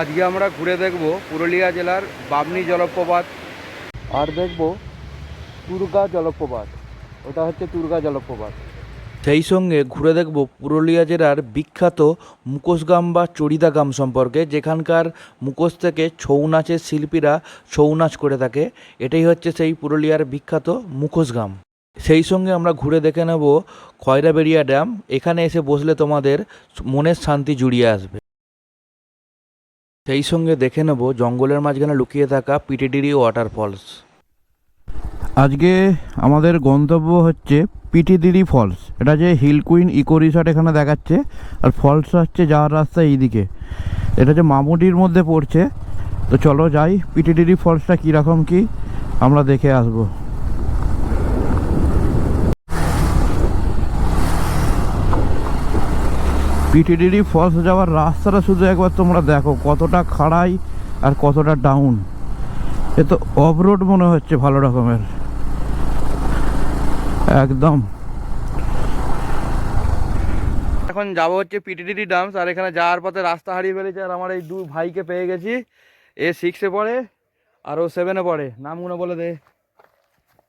আজকে আমরা ঘুরে দেখব পুরুলিয়া জেলার বামনি জলপ্রপাত। আর দেখব তুর্গা জলপ্রপাত। ওটা হচ্ছে তুর্গা জলপ্রপাত। সেই সঙ্গে ঘুরে দেখব পুরুলিয়া জেলার বিখ্যাত মুখোশগাম বা চড়িদা গাম সম্পর্কে, যেখানকার মুখোশ থেকে ছৌ নাচের শিল্পীরা ছৌ নাচ করে থাকে। এটাই হচ্ছে সেই পুরুলিয়ার বিখ্যাত মুখোশগাম সেই সঙ্গে আমরা ঘুরে দেখে নেব খয়রাবেড়িয়া ড্যাম। এখানে এসে বসলে তোমাদের মনের শান্তি জুড়িয়ে আসবে। সেই সঙ্গে দেখে নেব জঙ্গলের মাঝখানে লুকিয়ে থাকা পিটিডিরি ওয়াটারফলস। আজকে আমাদের গন্তব্য হচ্ছে পিটিদিরি ফলস। এটা যে হিল কুইন ইকো রিসর্ট এখানে দেখাচ্ছে, আর ফলস হচ্ছে যাওয়ার রাস্তা এইদিকে। এটা যে মামুডির মধ্যে পড়ছে। তো চলো যাই পিটিডিরি ফলসটা কীরকম কি, আমরা দেখে আসব। পিটিডিরি ফলস যাওয়ার রাস্তাটা শুধু একবার তোমরা দেখো কতটা খাড়াই আর কতটা ডাউন এ তো অফরোড মনে হচ্ছে ভালো রকমের। একদম। এখন যাব হচ্ছে পিটিডিরি ডামস আর এখানে যাওয়ার পথে রাস্তা হারিয়ে ফেলেছে আর আমার এই দু ভাইকে পেয়ে গেছি। এ সিক্সে পড়ে আর ও সেভেনে পড়ে। নামগুলো বলে দে।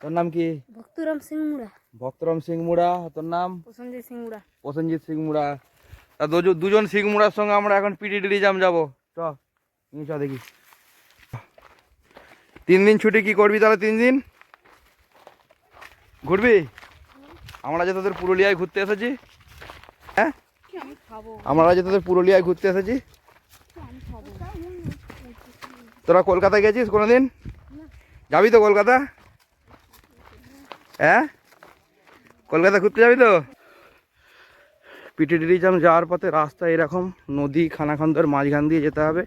তোর নাম কি? ভক্তরাম সিং মুড়া ভক্তরাম সিং মুড়া তোর নাম? প্রসঞ্জিৎ সিং মুড়া প্রসেনজিৎ সিং মুড়া তা দুজ- দুজন সিং মুড়ার সঙ্গে আমরা এখন পিটিডিরি জাম যাব। চ চ দেখি। তিন দিন ছুটি কি করবি তাহলে তিন দিন? ঘুরবি? আমরা যে তোদের পুরুলিয়ায় ঘুরতে এসেছি। হ্যাঁ? আমরা যে তোদের পুরুলিয়ায় ঘুরতে এসেছি। তোরা কলকাতায় গেছিস কোনোদিন? যাবি তো কলকাতা? হ্যাঁ? কলকাতা ঘুরতে যাবি তো? পিটিডিরিজাম যাওয়ার পথে রাস্তা এরকম, নদী, খানাখন্দর মাঝখান দিয়ে যেতে হবে।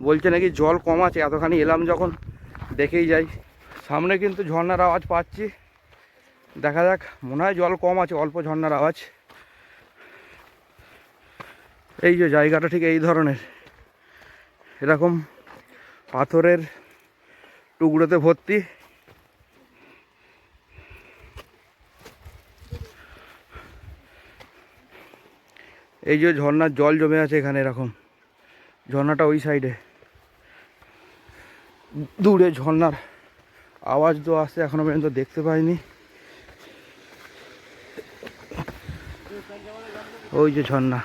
বলছে নাকি জল কম আছে, এতখানি এলাম যখন, দেখেই যাই। সামনে কিন্তু ঝর্নার আওয়াজ পাচ্ছি। দেখা যাক, মনে হয় জল কম আছে, অল্প ঝর্নার আওয়াজ। এই যে জায়গাটা ঠিক এই ধরনের। এরকম পাথরের টুকরোতে ভর্তি। এই যে ঝর্নার জল জমে আছে এখানে, এরকম। ঝর্ণাটা ওই সাইডে। দূরে ঝর্ণার আওয়াজ তো আসছে, এখনও পর্যন্ত দেখতে পাইনি। ওই যে ঝর্ণা।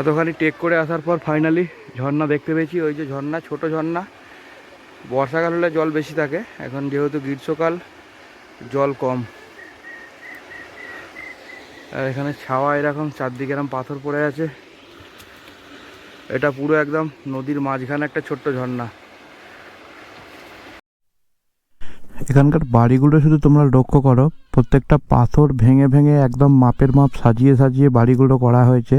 এতখানি টেক করে আসার পর ফাইনালি ঝর্ণা দেখতে পেয়েছি। ওই যে ঝর্ণা, ছোট ঝর্ণা। বর্ষাকাল হলে জল বেশি থাকে। এখন যেহেতু গ্রীষ্মকাল, জল কম। আর এখানে ছাওয়া এরকম, চারদিকে এরকম পাথর পড়ে আছে। এটা পুরো একদম নদীর মাঝখানে একটা ছোট্ট ঝর্ণা। এখানকার বাড়িগুলো শুধু তোমরা লক্ষ্য করো, প্রত্যেকটা পাথর ভেঙে ভেঙে একদম মাপের মাপ সাজিয়ে সাজিয়ে বাড়িগুলো করা হয়েছে।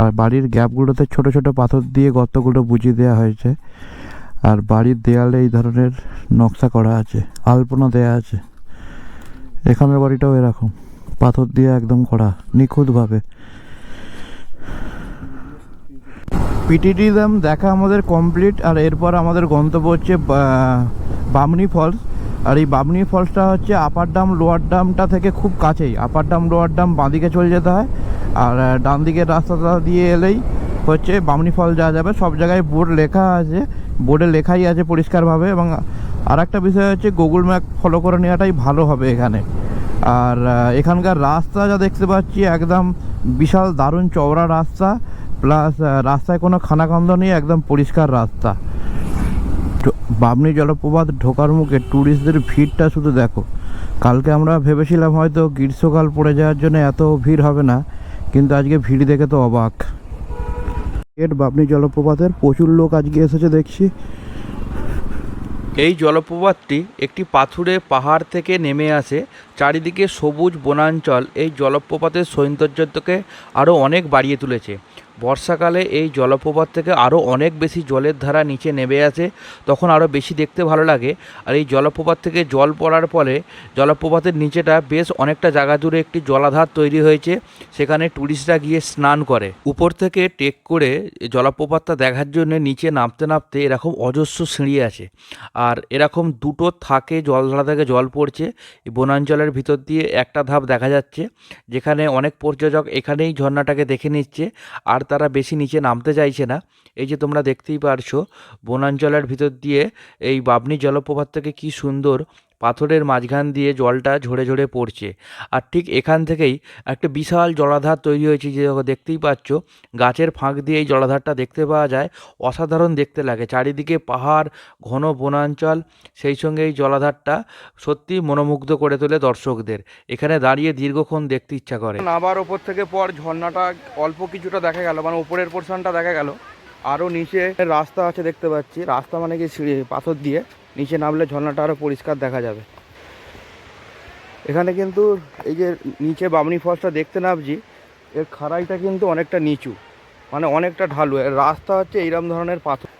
আর বাড়ির গ্যাপগুলোতে ছোট ছোট পাথর দিয়ে গর্তগুলো বুঝিয়ে দেওয়া হয়েছে। আর বাড়ির দেয়ালে এই ধরনের নকশা করা আছে, আলপনা দেয়া আছে। এখানের বাড়িটাও এরকম। পাথর দিয়ে একদম করা নিখুঁতভাবে। পিটিডি ড্যাম দেখা আমাদের কমপ্লিট আর এরপর আমাদের গন্তব্য হচ্ছে বামনি ফলস আর এই বামনি ফলসটা হচ্ছে আপার ডাম লোয়ার ডামটা থেকে খুব কাছেই। আপার ডাম লোয়ার ডাম বাঁদিকে চলে যেতে হয়। আর ডান দিকের রাস্তাটা দিয়ে এলেই হচ্ছে বামনি ফল যাওয়া যাবে। সব জায়গায় বোর্ড লেখা আছে। বোর্ডে লেখাই আছে পরিষ্কারভাবে এবং আর একটা বিষয় হচ্ছে গুগল ম্যাপ ফলো করে নেওয়াটাই ভালো হবে এখানে। আর এখানকার রাস্তা যা দেখতে পাচ্ছি একদম বিশাল দারুণ চওড়া রাস্তা, প্লাস রাস্তায় কোনো খানাখন্দ নেই, একদম পরিষ্কার রাস্তা। বামনি জলপ্রপাত ঢোকার মুখে ট্যুরিস্টদের ভিড়টা শুধু দেখো। কালকে আমরা ভেবেছিলাম হয়তো গ্রীষ্মকাল পড়ে যাওয়ার জন্য এত ভিড় হবে না, কিন্তু আজকে ভিড় দেখে তো অবাক। এর বামনি জলপ্রপাতের প্রচুর লোক আজকে এসেছে দেখছি। এই জলপ্রপাতটি একটি পাথুরে পাহাড় থেকে নেমে আসে, চারিদিকে সবুজ বনাঞ্চল এই জলপ্রপাতের সৌন্দর্যকে আরও অনেক বাড়িয়ে তুলেছে। বর্ষাকালে এই জলপ্রপাত থেকে আরও অনেক বেশি জলের ধারা নিচে নেমে আসে, তখন আরও বেশি দেখতে ভালো লাগে। আর এই জলপ্রপাত থেকে জল পড়ার ফলে জলপ্রপাতের নিচেটা বেশ অনেকটা জায়গা জুড়ে একটি জলাধার তৈরি হয়েছে, সেখানে ট্যুরিস্টরা গিয়ে স্নান করে। উপর থেকে টেক করে জলপ্রপাতটা দেখার জন্য নিচে নামতে নামতে এরকম অজস্র সিঁড়ি আছে। আর এরকম দুটো থাকে জলধারা থেকে জল পড়ছে বনাঞ্চলের ভিতর দিয়ে একটা ধাপ দেখা যাচ্ছে, যেখানে অনেক পর্যটক এখানেই ঝর্ণাটাকে দেখে নিচ্ছে। আর তারা বেশি নিচে নামতে চাইছে না। এই যে তোমরা দেখতেই পারছ, বনাঞ্চলের ভিতর দিয়ে এই বাবনি জলপ্রপাত থেকে কি সুন্দর পাথরের মাঝখান দিয়ে জলটা ঝরে ঝরে পড়ছে। আর ঠিক এখান থেকেই একটা বিশাল জলাধার তৈরি হয়েছে যে দেখতেই পাচ্ছ। গাছের ফাঁক দিয়ে এই জলাধারটা দেখতে পাওয়া যায়। অসাধারণ দেখতে লাগে। চারিদিকে পাহাড়, ঘন বনাঞ্চল, সেই সঙ্গে এই জলাধারটা সত্যি মনোমুগ্ধ করে তোলে দর্শকদের। এখানে দাঁড়িয়ে দীর্ঘক্ষণ দেখতে ইচ্ছা করে। আবার ওপর থেকে পর ঝর্ণাটা অল্প কিছুটা দেখা গেল মানে ওপরের পোর্শনটা দেখা গেল। আরও নিচে রাস্তা আছে দেখতে পাচ্ছি। রাস্তা মানে কি সিঁড়ি, পাথর দিয়ে। নিচে নামলে ঝর্ণাটা আরও পরিষ্কার দেখা যাবে। এখানে কিন্তু এই যে নিচে বামনি ফলসটা দেখতে নামছি, এর খাড়াইটা কিন্তু অনেকটা নিচু মানে অনেকটা ঢালু। এর রাস্তা হচ্ছে এইরকম ধরনের পাথর।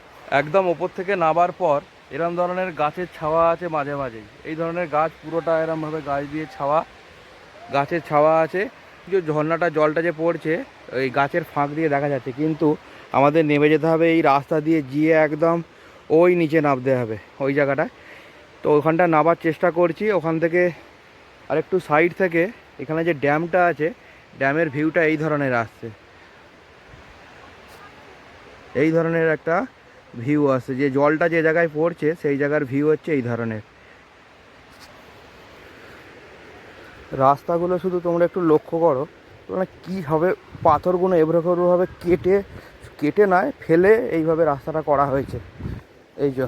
একদম ওপর থেকে নামার পর এরম ধরনের গাছের ছাওয়া আছে মাঝে মাঝেই এই ধরনের গাছ পুরোটা এরমভাবে গাছ দিয়ে ছাওয়া, গাছের ছাওয়া আছে। যে ঝর্ণাটা, জলটা যে পড়ছে ওই গাছের ফাঁক দিয়ে দেখা যাচ্ছে। কিন্তু আমাদের নেমে যেতে হবে এই রাস্তা দিয়ে, গিয়ে একদম ওই নিচে নামতে হবে, ওই জায়গাটায়। তো ওখানটা নামার চেষ্টা করছি, ওখান থেকে আরেকটু সাইড থেকে, এখানে যে ড্যামটা আছে, ড্যামের ভিউটা এই ধরনের আসছে। এই ধরনের একটা ভিউ আসছে, যে জলটা যে জায়গায় পড়ছে, সেই জায়গার ভিউ হচ্ছে এই ধরনের। রাস্তাগুলো শুধু তোমরা একটু লক্ষ্য করো মানে কীভাবে পাথরগুলো এবড়োখেবড়োভাবে কেটে কেটে নয়, ফেলে এইভাবে রাস্তাটা করা হয়েছে। এই যে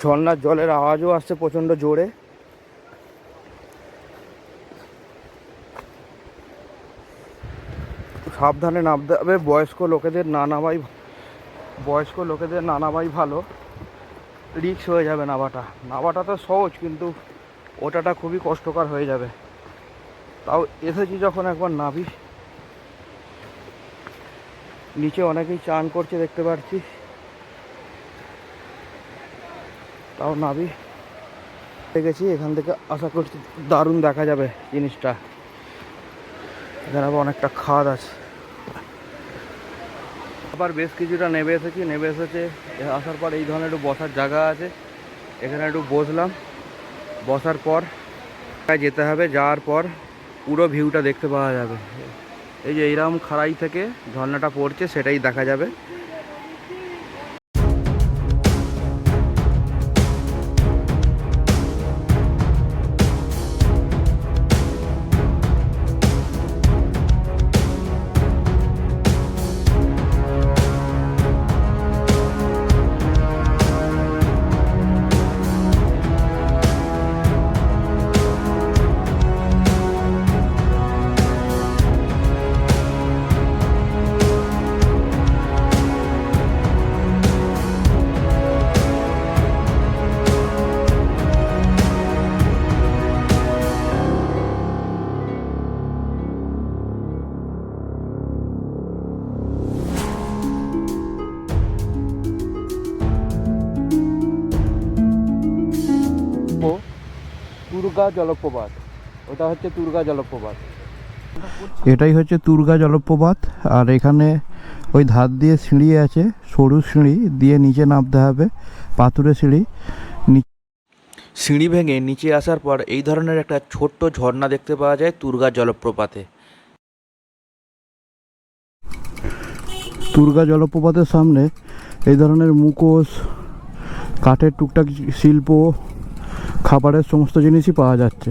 ঝর্নার জলের আওয়াজও আসছে প্রচণ্ড জোরে। সাবধানে নামতে হবে, বয়স্ক লোকেদের না নামাই, বয়স্ক লোকেদের না নামাই ভালো। রিক্স হয়ে যাবে নামাটা। নামাটা তো সহজ, কিন্তু ওটাটা খুবই কষ্টকর হয়ে যাবে। তাও এসেছি যখন একবার নাবি নিচে অনেকেই চান করছে, দেখতে পাচ্ছি তাও নাবি গেছি, এখান থেকে আশা করছি দারুণ দেখা যাবে জিনিসটা। এখানে আবার অনেকটা খাদ আছে। আবার বেশ কিছুটা নেবে এসেছি নেবে এসেছে, আসার পর এই ধরনের একটু বসার জায়গা আছে। এখানে একটু বসলাম। বসার পর যেতে হবে, যাওয়ার পর পুরো ভিউটা দেখতে পাওয়া যাবে। এই যে এইরকম খাড়াই থেকে ঝর্ণাটা পড়ছে, সেটাই দেখা যাবে। জলপ্রপাত। ওটা হচ্ছে তুর্গা জলপ্রপাত। এটাই হচ্ছে তুর্গা জলপ্রপাত আর এখানে ওই ধার দিয়ে সিঁড়ি আছে সরু সিঁড়ি দিয়ে নিচে নামতে হবে পাথুরে সিঁড়ি। সিঁড়ি ভেঙে নিচে আসার পর এই ধরনের একটা ছোট্ট ঝর্ণা দেখতে পাওয়া যায় তুর্গা জলপ্রপাতে। তুর্গা জলপ্রপাতের সামনে এই ধরনের মুখোশ কাঠের টুকটাক শিল্প খাবারের সমস্ত জিনিসই পাওয়া যাচ্ছে।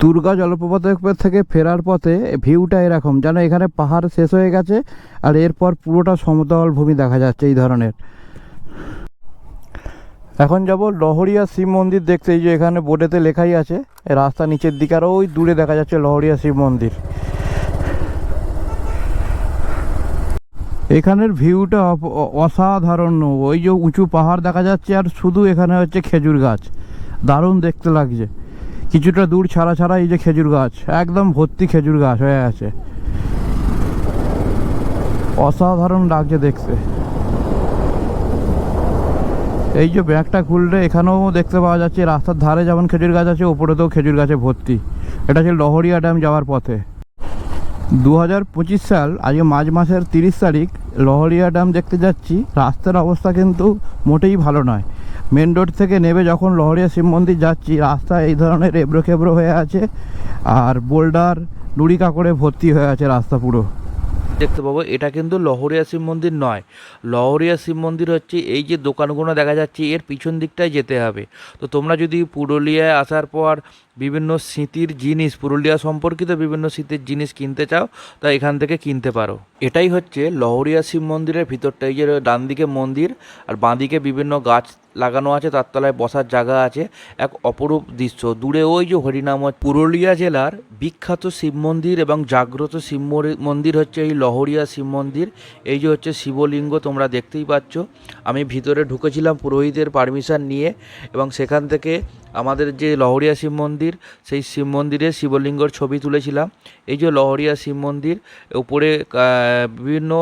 দুর্গা জলপ্রপাতের থেকে ফেরার পথে ভিউটা এরকম, যেন এখানে পাহাড় শেষ হয়ে গেছে আর এরপর পুরোটা সমতল ভূমি দেখা যাচ্ছে এই ধরনের। এখন যাব লহরিয়া শিব মন্দির দেখতে, এই যে এখানে বোর্ডেতে লেখাই আছে, রাস্তা নিচের দিকে আরও ওই দূরে দেখা যাচ্ছে লহরিয়া শিব মন্দির। এখানের ভিউটা অসাধারণ। ওই যে উঁচু পাহাড় দেখা যাচ্ছে আর শুধু এখানে হচ্ছে খেজুর গাছ। দারুণ দেখতে লাগছে। কিছুটা দূর ছাড়া ছাড়া এই যে খেজুর গাছ, একদম ভর্তি খেজুর গাছ হয়ে আছে। অসাধারণ লাগছে দেখতে। এই যে ব্যাগটা খুললে এখানেও দেখতে পাওয়া যাচ্ছে, রাস্তার ধারে যেমন খেজুর গাছ আছে, ওপরেতেও খেজুর গাছে ভর্তি। এটা হচ্ছে লহরিয়া ড্যাম যাওয়ার পথে। দু পঁচিশ সাল, আজকে মার্চ মাসের তিরিশ তারিখ, লহরিয়া ড্যাম দেখতে যাচ্ছি। রাস্তার অবস্থা কিন্তু মোটেই ভালো নয়। মেন রোড থেকে নেবে যখন লহরিয়া শিব মন্দির যাচ্ছি, রাস্তা এই ধরনের এবড়ো খেবড়ো হয়ে আছে, আর বোল্ডার নুড়ি কাকড়ে ভর্তি হয়ে আছে রাস্তা পুরো। দেখতে পাবো, এটা কিন্তু লহরিয়া শিব মন্দির নয়। লহরিয়া শিব মন্দির হচ্ছে এই যে দোকানগুলো দেখা যাচ্ছে, এর পিছন দিকটায় যেতে হবে। তো তোমরা যদি পুরুলিয়ায় আসার পর বিভিন্ন স্মৃতির জিনিস, পুরুলিয়া সম্পর্কিত বিভিন্ন স্মৃতির জিনিস কিনতে চাও, তা এখান থেকে কিনতে পারো। এটাই হচ্ছে লহরিয়া শিব মন্দিরের ভিতরটা, এই যে ডান দিকে মন্দির আর বাঁদিকে বিভিন্ন গাছ লাগানো আছে, তার তলায় বসার জায়গা আছে, এক অপরূপ দৃশ্য। দূরে ওই যে হরিনাম পুরুলিয়া জেলার বিখ্যাত শিব মন্দির এবং জাগ্রত শিব মন্দির হচ্ছে এই লহরিয়া শিব মন্দির। এই যে হচ্ছে শিবলিঙ্গ, তোমরা দেখতেই পাচ্ছ। আমি ভিতরে ঢুকেছিলাম পুরোহিতের পারমিশন নিয়ে এবং সেখান থেকে আমাদের যে লহরিয়া শিব মন্দির, সেই শিব মন্দিরে শিবলিঙ্গর ছবি তুলেছিলাম। এই যে লহরিয়া শিব মন্দির, উপরে বিভিন্ন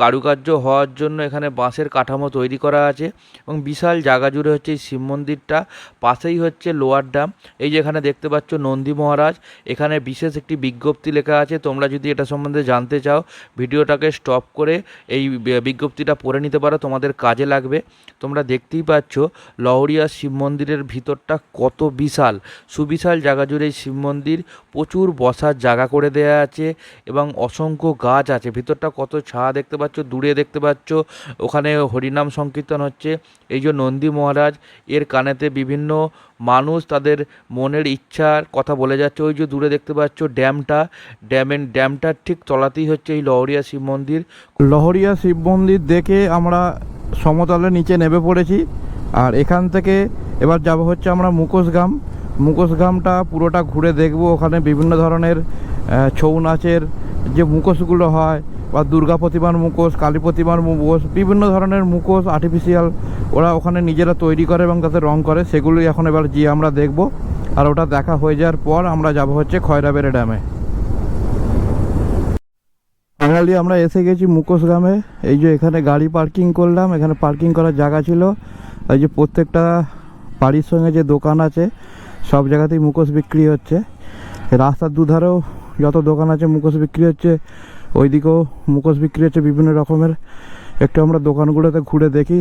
কারুকার্য হওয়ার জন্য এখানে বাঁশের কাঠামো তৈরি করা আছে এবং বিশাল জায়গা জুড়ে হচ্ছে এই শিব মন্দিরটা। পাশেই হচ্ছে লোয়ার ড্যাম। এই যে এখানে দেখতে পাচ্ছ নন্দী মহারাজ, এখানে বিশেষ একটি বিজ্ঞপ্তি লেখা আছে। তোমরা যদি এটা সম্বন্ধে জানতে চাও, ভিডিওটাকে স্টপ করে এই বিজ্ঞপ্তিটা পড়ে নিতে পারো, তোমাদের কাজে লাগবে। তোমরা দেখতেই পাচ্ছ লহরিয়া শিব মন্দিরের ভিতরটা কত বিশাল। সুবিশাল জায়গা জুড়ে এই শিব মন্দির প্রচুর বসার জায়গা করে দেয়া আছে এবং অসংখ্য গাছ আছে। ভিতরটা কত ছায়া দেখতে পাচ্ছ, দূরে দেখতে পাচ্ছ। ওখানে হরিনাম সংকীর্তন হচ্ছে। এই যে নন্দী মহারাজ, এর কানেতে বিভিন্ন মানুষ তাদের মনের ইচ্ছার কথা বলে যাচ্ছে। ওই যে দূরে দেখতে পাচ্ছ ড্যামটা। ড্যামের ড্যামটার ঠিক তলাতেই হচ্ছে এই লহরিয়া শিব মন্দির। লহরিয়া শিব মন্দির দেখে আমরা সমতলের নিচে নেমে পড়েছি। আর এখান থেকে এবার যাব হচ্ছে আমরা মুখোশগাম মুখোশগামটা পুরোটা ঘুরে দেখব। ওখানে বিভিন্ন ধরনের ছৌ নাচের যে মুখোশগুলো হয় বা দুর্গা প্রতিমার মুখোশ কালী প্রতিমার মুখোশ বিভিন্ন ধরনের মুখোশ আর্টিফিশিয়াল ওরা ওখানে নিজেরা তৈরি করে এবং তাতে রং করে। সেগুলোই এখন এবার গিয়ে আমরা দেখব। আর ওটা দেখা হয়ে যাওয়ার পর আমরা যাব হচ্ছে খয়রাবেড়ে ড্যামে। ফাইনালি আমরা এসে গেছি মুখোশগ্রামে এই যে এখানে গাড়ি পার্কিং করলাম। এখানে পার্কিং করার জায়গা ছিল। এই যে প্রত্যেকটা বাড়ির সঙ্গে যে দোকান আছে, সব জায়গাতেই মুখোশ বিক্রি হচ্ছে। রাস্তার দুধারেও যত দোকান আছে মুখোশ বিক্রি হচ্ছে, ওইদিকেও মুখোশ বিক্রি হচ্ছে বিভিন্ন রকমের। একটু আমরা দোকানগুলোতে ঘুরে দেখি,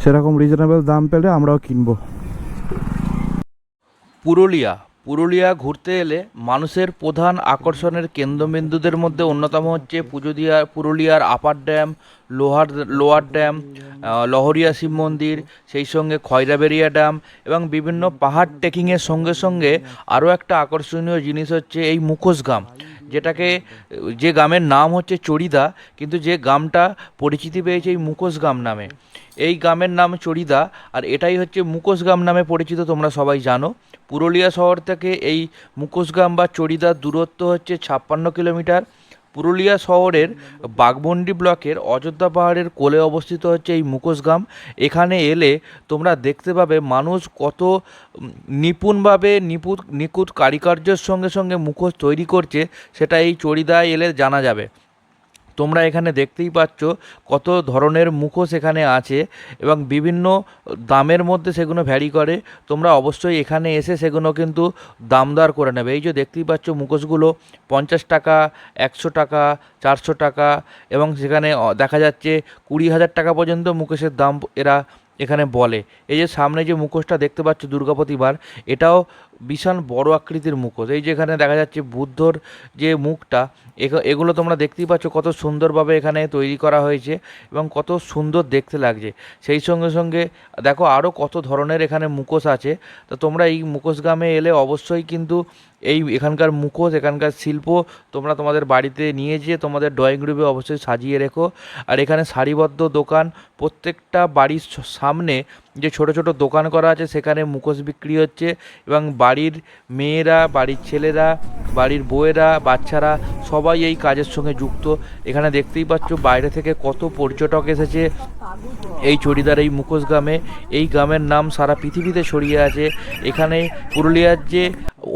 সেরকম রিজনেবল দাম পেলে আমরাও কিনবো। পুরুলিয়া পুরুলিয়া ঘুরতে এলে মানুষের প্রধান আকর্ষণের কেন্দ্রবিন্দুদের মধ্যে অন্যতম হচ্ছে পুজো পুজোদিয়া, পুরুলিয়ার আপার ড্যাম, লোহার, লোয়ার ড্যাম লহরিয়া শিব মন্দির, সেই সঙ্গে খয়রাবেড়িয়া ড্যাম এবং বিভিন্ন পাহাড় ট্রেকিংয়ের সঙ্গে সঙ্গে আরও একটা আকর্ষণীয় জিনিস হচ্ছে এই মুখোশ গ্রাম। যেটাকে, যে গ্রামের নাম হচ্ছে চড়িদা, কিন্তু যে গ্রামটা পরিচিতি পেয়েছে এই মুখোশ গ্রাম নামে। এই গ্রামের নাম চড়িদা, আর এটাই হচ্ছে মুখোশগ্রাম নামে পরিচিত, তোমরা সবাই জানো। পুরুলিয়া শহর থেকে এই মুখোশগ্রাম বা চড়িদার দূরত্ব হচ্ছে ছাপ্পান্ন কিলোমিটার। পুরুলিয়া শহরের বাগমন্ডি ব্লকের অযোধ্যা পাহাড়ের কোলে অবস্থিত হচ্ছে এই মুখোশগ্রাম এখানে এলে তোমরা দেখতে পাবে মানুষ কত নিপুণভাবে নিপুত, নিখুঁত কারিকার্যের সঙ্গে সঙ্গে মুখোশ তৈরি করছে, সেটা এই চড়িদায় এলে জানা যাবে। তোমরা এখানে দেখতেই পাচ্ছ কত ধরনের মুখোশ এখানে আছে এবং বিভিন্ন দামের মধ্যে সেগুলো ভ্যারি করে। তোমরা অবশ্যই এখানে এসে সেগুলো কিন্তু দামদার করে নেবে। এই যে দেখতেই পাচ্ছ মুখোশগুলো পঞ্চাশ টাকা, একশো টাকা, চারশো টাকা এবং সেখানে দেখা যাচ্ছে কুড়ি হাজার টাকা পর্যন্ত মুখোশের দাম এরা এখানে বলে। এই যে সামনে যে মুখোশটা দেখতে পাচ্ছ দুর্গা প্রতিমার এটাও বিশাল বড় আকৃতির মুখোশ। এই যেখানে দেখা যাচ্ছে বুদ্ধর যে মুখটা এগ- এগুলো তোমরা দেখতেই পাচ্ছ কত সুন্দরভাবে এখানে তৈরি করা হয়েছে এবং কত সুন্দর দেখতে লাগছে। সেই সঙ্গে সঙ্গে দেখো আরও কত ধরনের এখানে মুখোশ আছে। তো তোমরা এই মুখোশ গ্রামে এলে অবশ্যই কিন্তু এই এখানকার মুখোশ, এখানকার শিল্প তোমরা তোমাদের বাড়িতে নিয়ে যেয়ে তোমাদের ড্রয়িং রুমে অবশ্যই সাজিয়ে রেখো। আর এখানে সারিবদ্ধ দোকান, প্রত্যেকটা বাড়ির সামনে যে ছোট ছোট দোকান করা আছে, সেখানে মুখোশ বিক্রি হচ্ছে এবং বাড়ির মেয়েরা, বাড়ির ছেলেরা, বাড়ির বউয়েরা, বাচ্চারা সবাই এই কাজের সঙ্গে যুক্ত। এখানে দেখতেই পাচ্ছ বাইরে থেকে কত পর্যটক এসেছে। এই চড়িদার, এই মুখোশ গ্রামে, এই গ্রামের নাম সারা পৃথিবীতে ছড়িয়ে আছে। এখানে পুরুলিয়ার যে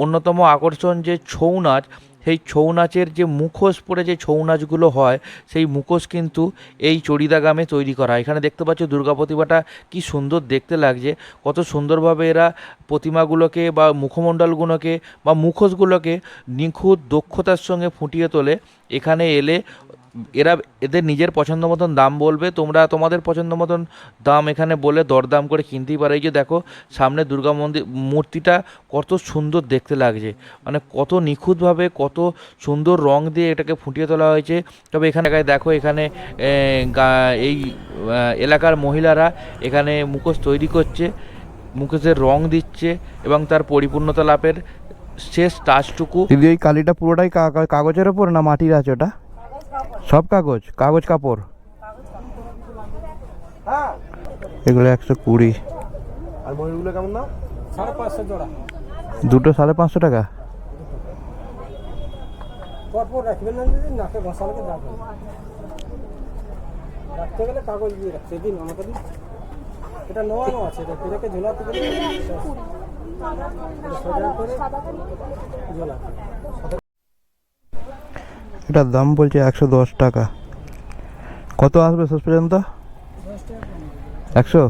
অন্যতম আকর্ষণ যে ছৌ নাচ সেই ছৌ নাচের যে মুখোশ পরে যে ছৌ নাচগুলো হয়, সেই মুখোশ কিন্তু এই চড়িদা গ্রামে তৈরি করা হয়। এখানে দেখতে পাচ্ছ দুর্গা প্রতিমাটা কি সুন্দর দেখতে লাগছে কত সুন্দরভাবে এরা প্রতিমাগুলোকে বা মুখমণ্ডলগুলোকে বা মুখোশগুলোকে নিখুঁত দক্ষতার সঙ্গে ফুটিয়ে তোলে এখানে এলে এরা এদের নিজের পছন্দ মতন দাম বলবে, তোমরা তোমাদের পছন্দ মতন দাম এখানে বলে দরদাম করে কিনতেই পারো। এই যে দেখো, সামনে দুর্গা মন্দির, মূর্তিটা কত সুন্দর দেখতে লাগছে। মানে কত নিখুঁতভাবে, কত সুন্দর রং দিয়ে এটাকে ফুটিয়ে তোলা হয়েছে। তবে এখানে দেখো, এখানে এই এলাকার মহিলারা এখানে মুখোশ তৈরি করছে, মুখোশের রং দিচ্ছে এবং তার পরিপূর্ণতা লাভের শেষ টাচটুকু দিদি ওই কালিটা পুরোটাই কাগজের ওপর না মাটির আছে ওটা? সব কাগজ কাগজ কাপড়। এগুলো একশো কুড়ি। আর ময়ূরগুলো কেমন দাম? সাড়ে পাঁচশো জোড়া। দুটো সাড়ে পাঁচশো টাকা। রাখতে গেলে কাগজ দিয়ে রাখতে দিন আমাকে দিন। এটা নোয়ানো আছে এটা পেরেকে ঝোলাতে গেলে এটা সোজা করে ঝোলাতে এটার দাম বলছে একশো দশ টাকা। কত আসবে শেষ পর্যন্ত একশো?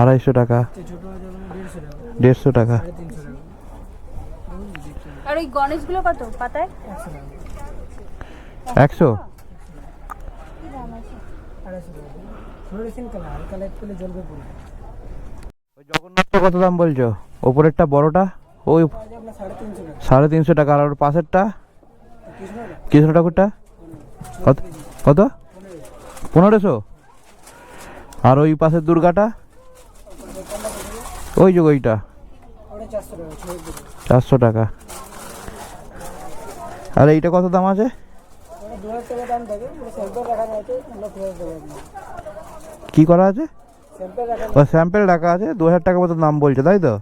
আড়াইশো টাকা। দেড়শো টাকা। আর ওই গণেশগুলো কত? পাতায়? একশো? জগন্নাথটা কত দাম বলছো? ওপরেরটা বড়টা? ওই সাড়ে তিনশো টাকা। আর ওর পাশেরটা? কৃষ্ণ ঠাকুরটা? কত কত? পনেরোশো। আর ওই পাশের দুর্গাটা? ওই যে ওইটা। চারশো টাকা। আর এইটা কত দাম আছে? কি করা আছে? ও স্যাম্পেল রাখা আছে। দু হাজার টাকা মতো দাম বলছে, তাই তো?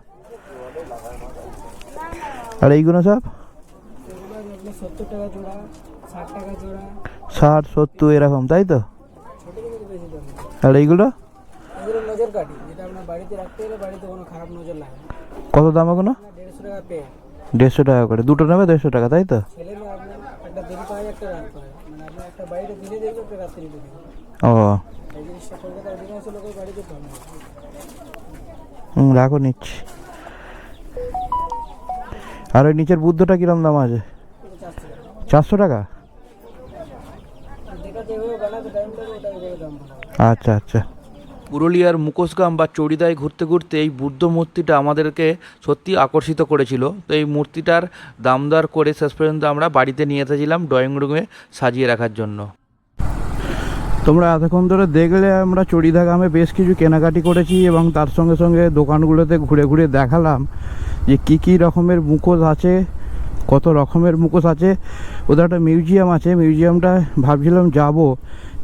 আর এইগুলো সব? ষাট, সত্তর, এরকম, তাই তো? আর এইগুলো? কত দাম ওগুলো? দেড়শো টাকা করে। দুটো নেবে দেড়শো টাকা, তাই তো? ও। এই জিনিসটা আর ওই নিচের বুদ্ধটা কিরম দাম আছে? চারশো টাকা? আচ্ছা আচ্ছা। পুরুলিয়ার মুখোশগ্রাম বা চড়িদায় ঘুরতে ঘুরতে এই বুদ্ধ মূর্তিটা আমাদেরকে সত্যি আকর্ষিত করেছিল। তো এই মূর্তিটার দাম দর করে শেষ পর্যন্ত আমরা বাড়িতে নিয়ে এসেছিলাম, ড্রয়িং রুমে সাজিয়ে রাখার জন্য। তোমরা এতক্ষণ ধরে দেখলে আমরা চড়িদা গ্রামে বেশ কিছু কেনাকাটি করেছি এবং তার সঙ্গে সঙ্গে দোকানগুলোতে ঘুরে ঘুরে দেখালাম যে কী কী রকমের মুখোশ আছে, কত রকমের মুখোশ আছে। ওদের একটা মিউজিয়াম আছে মিউজিয়ামটা ভাবছিলাম যাব,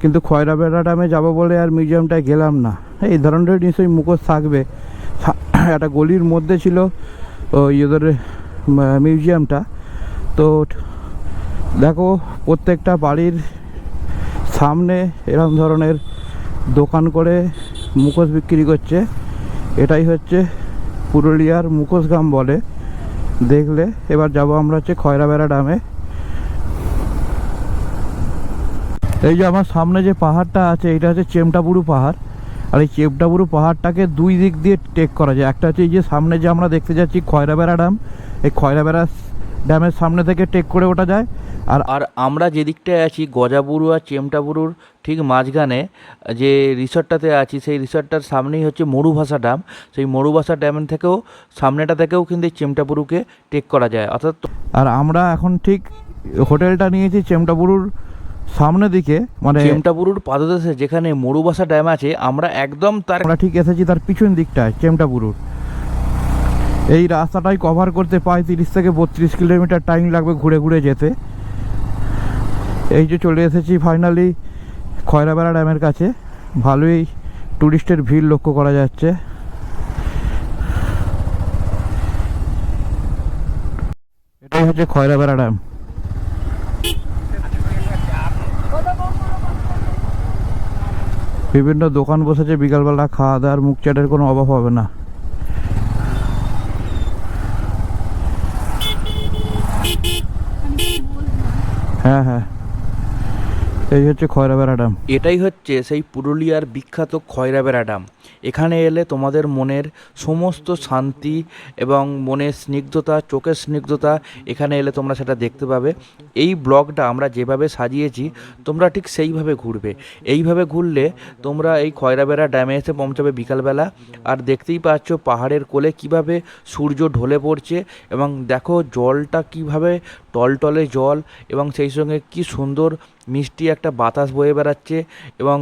কিন্তু খয়রাবেড়া ড্যামে যাব বলে আর মিউজিয়ামটায় গেলাম না। এই ধরনের নিশ্চয়ই মুখোশ থাকবে। একটা গলির মধ্যে ছিল ওই ওদের মিউজিয়ামটা। তো দেখো প্রত্যেকটা বাড়ির সামনে এরকম ধরনের দোকান করে মুখোশ বিক্রি করছে। এটাই হচ্ছে পুরুলিয়ার মুখোশ গ্রাম বলে। দেখলে এবার যাব আমরা হচ্ছে খয়রাবেড়া ড্যামে এই যে আমার সামনে যে পাহাড়টা আছে, এটা হচ্ছে চেমটাবুরু পাহাড়। আর এই চেমটাবুরু পাহাড়টাকে দুই দিক দিয়ে টেক করা যায়। একটা হচ্ছে এই যে সামনে যে আমরা দেখতে যাচ্ছি খয়রাবেড়া ড্যাম এই খয়রাবেড়া ড্যামের সামনে থেকে টেক করে ওঠা যায়। আর আর আমরা যে দিকটায় আছি গজাবুরু আর চেমটাবুরুর ঠিক মাঝখানে যে রিসর্টটাতে আছি সেই রিসর্টটার সামনেই হচ্ছে মরুভাষা ড্যাম। সেই মরুভাষা ড্যাম থেকেও সামনেটা থেকেও কিন্তু চেমটাবুরুকে টেক করা যায়। অর্থাৎ আর আমরা এখন ঠিক হোটেলটা নিয়েছি চেমটাবুরুর সামনে দিকে মানে চেমটাবুরুর পাদদেশে যেখানে মরুভাষা ড্যাম আছে আমরা একদম তার আমরা ঠিক এসেছি তার পিছন দিকটায় চেমটাবুরুর। এই রাস্তাটাই কভার করতে প্রায় তিরিশ থেকে বত্রিশ কিলোমিটার টাইম লাগবে ঘুরে ঘুরে যেতে। এই যে চলে এসেছি ফাইনালি খয়রাবেড়া ড্যামের কাছে। ভালোই টুরিস্টের ভিড় লক্ষ্য করা যাচ্ছে। এটাই হচ্ছে খয়রাবেড়া ড্যাম। বিভিন্ন দোকান বসেছে, বিকালবেলা খাওয়া দাওয়ার মুখ চাটের কোনো অভাব হবে না। হ্যাঁ হ্যাঁ। এই হচ্ছে খয়রাবেড়া ড্যাম এটাই হচ্ছে সেই পুরুলিয়ার বিখ্যাত খয়রাবেড়া ড্যাম এখানে এলে তোমাদের মনের সমস্ত শান্তি এবং মনের স্নিগ্ধতা, চোখের স্নিগ্ধতা এখানে এলে তোমরা সেটা দেখতে পাবে। এই ব্লগটা আমরা যেভাবে সাজিয়েছি, তোমরা ঠিক সেইভাবে ঘুরবে। এইভাবে ঘুরলে তোমরা এই খয়রাবেড়া ড্যামে এসে পৌঁছাবে বিকালবেলা। আর দেখতেই পাচ্ছ পাহাড়ের কোলে কীভাবে সূর্য ঢলে পড়ছে এবং দেখো জলটা কীভাবে টলটলে জল এবং সেই সঙ্গে কি সুন্দর মিষ্টি একটা বাতাস বয়ে বেড়াচ্ছে এবং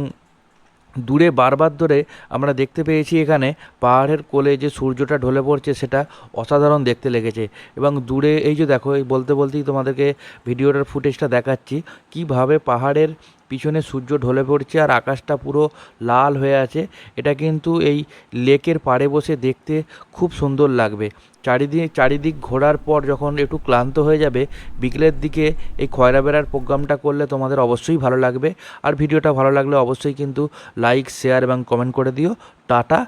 দূরে বারবার ধরে আমরা দেখতে পেয়েছি এখানে পাহাড়ের কোলে যে সূর্যটা ঢলে পড়ছে সেটা অসাধারণ দেখতে লেগেছে। এবং দূরে এই যে দেখো, এই বলতে বলতেই তোমাদেরকে ভিডিওটার ফুটেজটা দেখাচ্ছি, কীভাবে পাহাড়ের পিছনে সূর্য ঢলে পড়ছে আর আকাশটা পুরো লাল হয়ে আছে। এটা কিন্তু এই লেকের পাড়ে বসে দেখতে খুব সুন্দর লাগবে। চারিদিক চারিদিক ঘোরার পর যখন একটু ক্লান্ত হয়ে যাবে, বিকেলের দিকে এই খয়রা বেড়ার প্রোগ্রামটা করলে তোমাদের অবশ্যই ভালো লাগবে। আর ভিডিওটা ভালো লাগলে অবশ্যই কিন্তু লাইক, শেয়ার এবং কমেন্ট করে দিও। টাটা।